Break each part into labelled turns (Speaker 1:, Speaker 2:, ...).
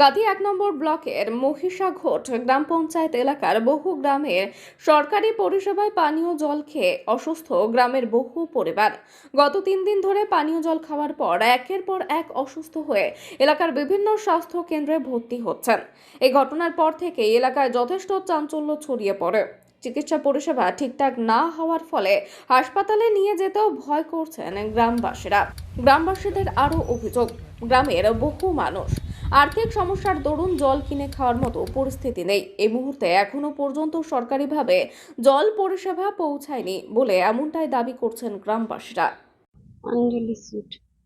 Speaker 1: কাঁদি এক নম্বর ব্লকের মহিষাঘোট গ্রাম পঞ্চায়েত এলাকার বহু গ্রামের সরকারি পরিষেবায় পানীয় জল খেয়ে অসুস্থ গ্রামের বহু পরিবার। গত তিন দিন ধরে পানীয় জল খাওয়ার পর একের পর এক অসুস্থ হয়ে এলাকার বিভিন্ন স্বাস্থ্য কেন্দ্রে ভর্তি হচ্ছেন। এই ঘটনার পর থেকে এলাকায় যথেষ্ট চাঞ্চল্য ছড়িয়ে পড়ে। চিকিৎসা পরিষেবা ঠিকঠাক না হওয়ার ফলে হাসপাতালে নিয়ে যেতেও ভয় করছেন গ্রামবাসীরা। গ্রামবাসীদের আরও অভিযোগ, গ্রামের বহু মানুষ আর্থিক সমস্যার দরুন জল কিনে খাওয়ার মতো পরিস্থিতি নেই। এই মুহূর্তে এখনও পর্যন্ত সরকারিভাবে জল পরিষেবা পৌঁছায়নি বলে এমনটাই দাবি করছেন গ্রামবাসীরা।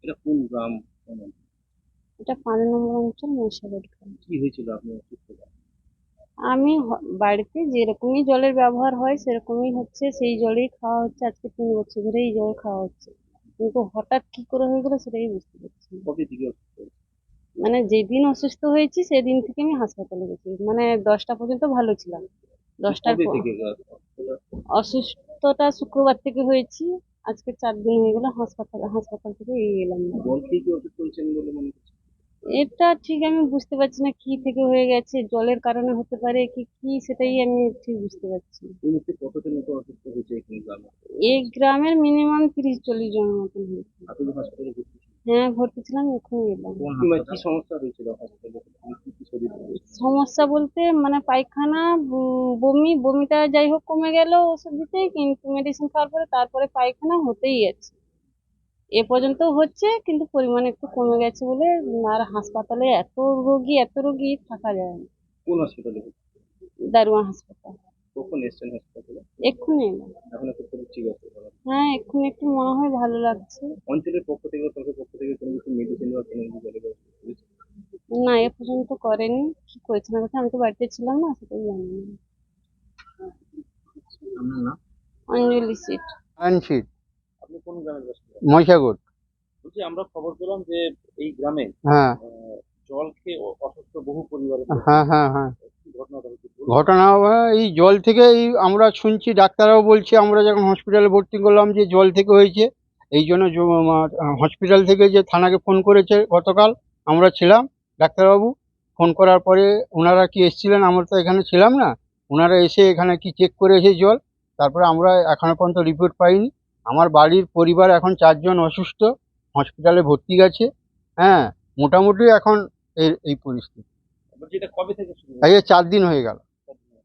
Speaker 2: এটা কোন গ্রাম?
Speaker 3: এটা পাঁচ নম্বর অঞ্চল মহিষাগর
Speaker 2: কি হয়েছিল আপনি
Speaker 3: আমি বাড়িতে যেরকমই জলের ব্যবহার হয় সেরকমই হচ্ছে সেই জলেই খাওয়া হচ্ছে। আজকে তিন বছর ধরে এই জল খাওয়া হচ্ছে। কিন্তু হঠাৎ কি করে হয়ে গেলো সেটাই বুঝতে পারছি
Speaker 2: কবে থেকে?
Speaker 3: মানে যেদিন অসুস্থ হয়েছি সেদিন থেকে আমি হাসপাতালে গেছি। মানে দশটা পর্যন্ত ভালো ছিলাম। দশটার পর অসুস্থতা শুক্রবার থেকে হয়েছি। আজকে চার দিন হয়ে গেলো হাসপাতাল হাসপাতাল থেকে এই এলাম।
Speaker 2: মনে
Speaker 3: এটা ঠিক আমি বুঝতে পারছি না কি থেকে হয়ে গেছে জলের কারণে হতে পারে কি কি সেটাই আমি ঠিক বুঝতে পারছি
Speaker 2: এই
Speaker 3: গ্রামের মিনিমাম তিরিশ চল্লিশ জন মতন হয়েছে।
Speaker 2: হাসপাতালে।
Speaker 3: হ্যাঁ ভর্তি ছিলাম এখন এলাম
Speaker 2: কি সমস্যা হয়েছিল হাসপাতালে?
Speaker 3: সমস্যা বলতে মানে পায়খানা বমি বমিটা যাই হোক কমে গেল ওষুধ দিতে কিন্তু মেডিসিন খাওয়ার পরে তারপরে পায়খানা হতেই আছে। এ পর্যন্ত হচ্ছে কিন্তু পরিমাণ একটু কমে গেছে বলে আর হাসপাতালে এত রোগী এত রোগী থাকা যায় না।
Speaker 2: কোন হসপিটালে
Speaker 3: দারুয়া হাসপাতাল।
Speaker 2: কখন এসছেন হাসপাতালে?
Speaker 3: এক্ষুনি এলাম।
Speaker 2: এখন ঠিক আছে।
Speaker 3: হ্যাঁ এক্ষুনি একটু মনে হয় ভালো লাগছে।
Speaker 2: অঞ্চলের পক্ষ থেকে সরকারের পক্ষ থেকে কোনো কিছু মেডিসিন বা কোনো কিছু ব্যবস্থা
Speaker 3: না এ পর্যন্ত করেনি। কি করেছে? না করেছে আমি তো বাড়িতে ছিলাম না সেটাই জানি না। অঞ্জলি সিট
Speaker 4: আনশিট
Speaker 2: আপনি কোন গ্রামের বাসিন্দা
Speaker 4: মহিষাগর
Speaker 2: বলছি আমরা খবর পেলাম যে এই গ্রামে
Speaker 4: হ্যাঁ।
Speaker 2: জল খেয়ে অসুস্থ বহু পরিবারের
Speaker 4: হ্যাঁ হ্যাঁ হ্যাঁ।
Speaker 2: ঘটনা
Speaker 4: এই জল থেকে এই আমরা শুনছি, ডাক্তাররাও বলছে, আমরা যখন হসপিটালে ভর্তি করলাম যে জল থেকে হয়েছে, এই জন্য হসপিটাল থেকে যে থানাকে ফোন করেছে গতকাল, আমরা ছিলাম, ডাক্তারবাবু ফোন করার পরে ওনারা কি এসেছিলেন, আমরা তো এখানে ছিলাম না, ওনারা এসে এখানে কি চেক করেছে জল, তারপরে আমরা এখনও পর্যন্ত রিপোর্ট পাইনি, আমার বাড়ির পরিবার এখন চারজন অসুস্থ হসপিটালে ভর্তি গেছে হ্যাঁ মোটামুটি এখন এই এই পরিস্থিতি।
Speaker 2: বলছি এটা কবে থেকে শুরু
Speaker 4: এই যে চার দিন হয়ে গেল।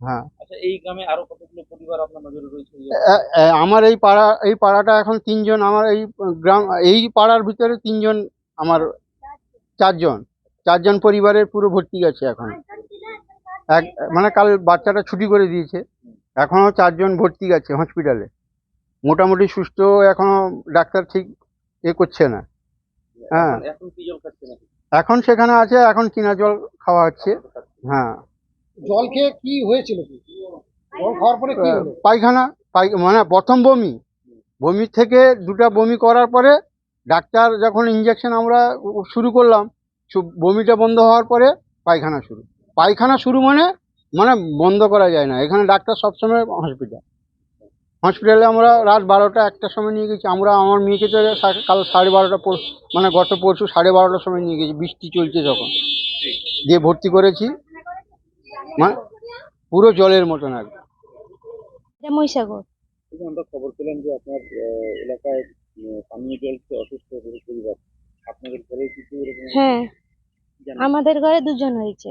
Speaker 4: হ্যাঁ
Speaker 2: আচ্ছা এই গ্রামে আরও কতগুলো পরিবার আপনার নজরে রয়েছে?
Speaker 4: এ- এ- আমার এই পাড়া এই পাড়াটা এখন তিনজন আমার এই গ্রাম এই পাড়ার ভিতরে তিনজন আমার চারজন। চারজন পরিবারের পুরো ভর্তি গেছে এখন। এক মানে কাল বাচ্চাটা ছুটি করে দিয়েছে। এখনও চারজন ভর্তি গেছে হসপিটালে। মোটামুটি সুস্থ এখনও ডাক্তার ঠিক এ করছে না। হ্যাঁ।
Speaker 2: এখন- এখন কি জল খাচ্ছে নাকি?
Speaker 4: এখন সেখানে আছে এখন কিনা জল খাওয়া হচ্ছে। হ্যাঁ।
Speaker 5: জল খেয়ে কি হয়েছিল কি? জল খাওয়ার পরে
Speaker 4: পায়খানা পাই মানে প্রথম বমি। বমি থেকে দুটা বমি করার পরে ডাক্তার যখন ইঞ্জেকশন আমরা শুরু করলাম বমিটা বন্ধ হওয়ার পরে পায়খানা শুরু। পায়খানা শুরু মানে মানে বন্ধ করা যায় না। এখানে ডাক্তার সবসময় হসপিটাল হসপিটালে আমরা রাত বারোটা একটার সময় নিয়ে গেছি। আমরা আমার মেয়েকে তো কাল সাড়ে বারোটা পর- মানে গত পরশু সাড়ে বারোটার সময় নিয়ে গেছি বৃষ্টি চলছে যখন দিয়ে ভর্তি করেছি মানে পুরো জলের মতন একদম
Speaker 3: মহিষাগর।
Speaker 2: আমরা খবর পেলাম যে আপনার এলাকায় পানীয় জল অসুস্থ হয়ে পরিবার আপনাদের ঘরে কিছু এরকম
Speaker 6: হ্যাঁ আমাদের ঘরে দুজন হয়েছে।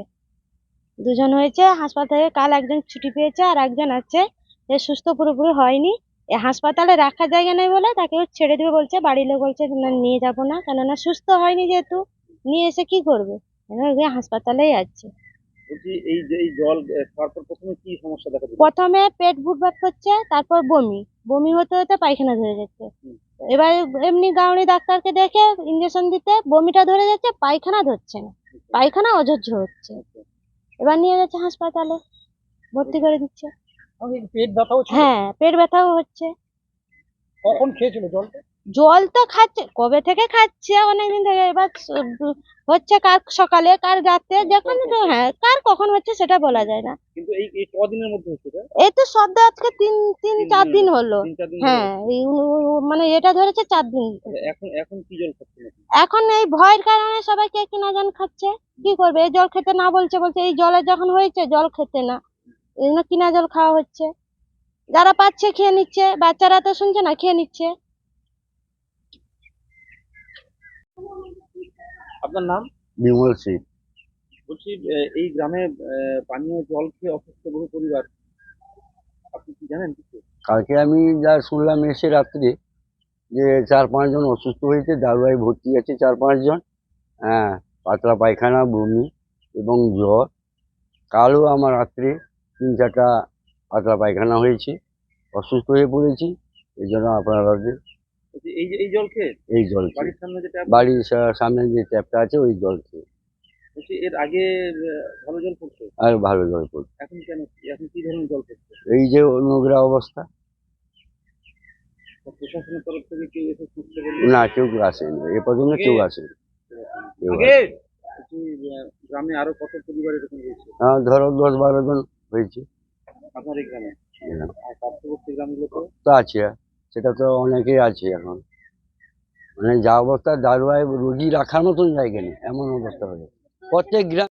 Speaker 6: দুজন হয়েছে হাসপাতালে কাল একজন ছুটি পেয়েছে আর একজন আছে। যে সুস্থ পুরোপুরি হয়নি। এ হাসপাতালে রাখার জায়গা নেই বলে তাকে ও ছেড়ে দেবে বলছে বাড়ির লোক বলছে না নিয়ে যাব না। কেননা সুস্থ হয়নি যেহেতু নিয়ে এসে কি করবে? এবার হাসপাতালেই আছে।
Speaker 2: এই যে জল আহ, প্রথমে কি সমস্যা দেখা
Speaker 6: প্রথমে পেট ভুটভাট করছে তারপর বমি। বমি হতে হতে পায়খানা ধরে যাচ্ছে। এবার এমনি গাউনি ডাক্তারকে দেখে ইঞ্জেকশন দিতে বমিটা ধরে যাচ্ছে পায়খানা ধরছে না। পায়খানা অজহ্য হচ্ছে। এবার নিয়ে যাচ্ছে হাসপাতালে ভর্তি করে দিচ্ছে।
Speaker 5: পেট
Speaker 6: হ্যাঁ পেট ব্যথাও হচ্ছে।
Speaker 5: কখন খেয়েছিল জলটা?
Speaker 6: জল তো খাচ্ছে কবে থেকে খাচ্ছে অনেকদিন থেকে এবার হচ্ছে কার সকালে কার রাতে যখন হ্যাঁ কার কখন হচ্ছে সেটা বলা যায় না।
Speaker 2: কিন্তু এই এই কদিনের মধ্যে হচ্ছে
Speaker 6: এই তো সদ্য আজকে তিন তিন চার দিন হলো। হ্যাঁ মানে এটা ধরেছে চার দিন।
Speaker 2: এখন এখন কি জল খাচ্ছেন
Speaker 6: এখন এই ভয়ের কারণে সবাই সবাইকে কিনা জল খাচ্ছে। কি করবে? এই জল খেতে না বলছে বলছে এই জলে যখন হয়েছে জল খেতে না। এই জন্য কিনা জল খাওয়া হচ্ছে। যারা পাচ্ছে খেয়ে নিচ্ছে বাচ্চারা তো শুনছে না খেয়ে নিচ্ছে।
Speaker 2: আপনার নাম?
Speaker 4: বিমল সিং।
Speaker 2: বলছি এই গ্রামে পানীয় জল খেয়ে অসুস্থ বহু পরিবার। আপনি কি জানেন কিছু?
Speaker 4: কালকে আমি যা শুনলাম এসে রাত্রে যে চার পাঁচজন অসুস্থ হয়েছে দারুয়ায় ভর্তি আছে চার পাঁচজন হ্যাঁ পাতলা পায়খানা বমি এবং জ্বর। কালও আমার রাত্রে তিন চারটা পাতলা পায়খানা হয়েছে অসুস্থ হয়ে পড়েছি এই জন্য আপনারা
Speaker 2: এই যে এই জল খেয়ে
Speaker 4: এই জল
Speaker 2: বাড়ির সামনে
Speaker 4: বাড়ির সামনে যে ট্যাপটা আছে ওই জল খেয়ে।
Speaker 2: এর আগে ভালো জল পড়তো?
Speaker 4: আর ভালো জল পড়ছে
Speaker 2: এখন কেন? এখন কি ধরনের জল পড়ছে?
Speaker 4: এই যে নোংরা অবস্থা।
Speaker 2: প্রশাসনের তরফ থেকে কেউ এসে
Speaker 4: না কেউ আসেনি। এ পর্যন্ত কেউ আসেনি।
Speaker 2: গ্রামে আরও কত পরিবার এরকম
Speaker 4: ধরো দশ বারো জন হয়েছে
Speaker 2: আপনার এই গ্রামে
Speaker 4: হ্যাঁ।
Speaker 2: আর পার্শ্ববর্তী গ্রামগুলো তো?
Speaker 4: তো আছে সেটা তো অনেকেই আছে এখন। মানে যা অবস্থা দারুয়ায় রোগী রাখার মতন জায়গা নেই এমন অবস্থা হয়েছে প্রত্যেক গ্রাম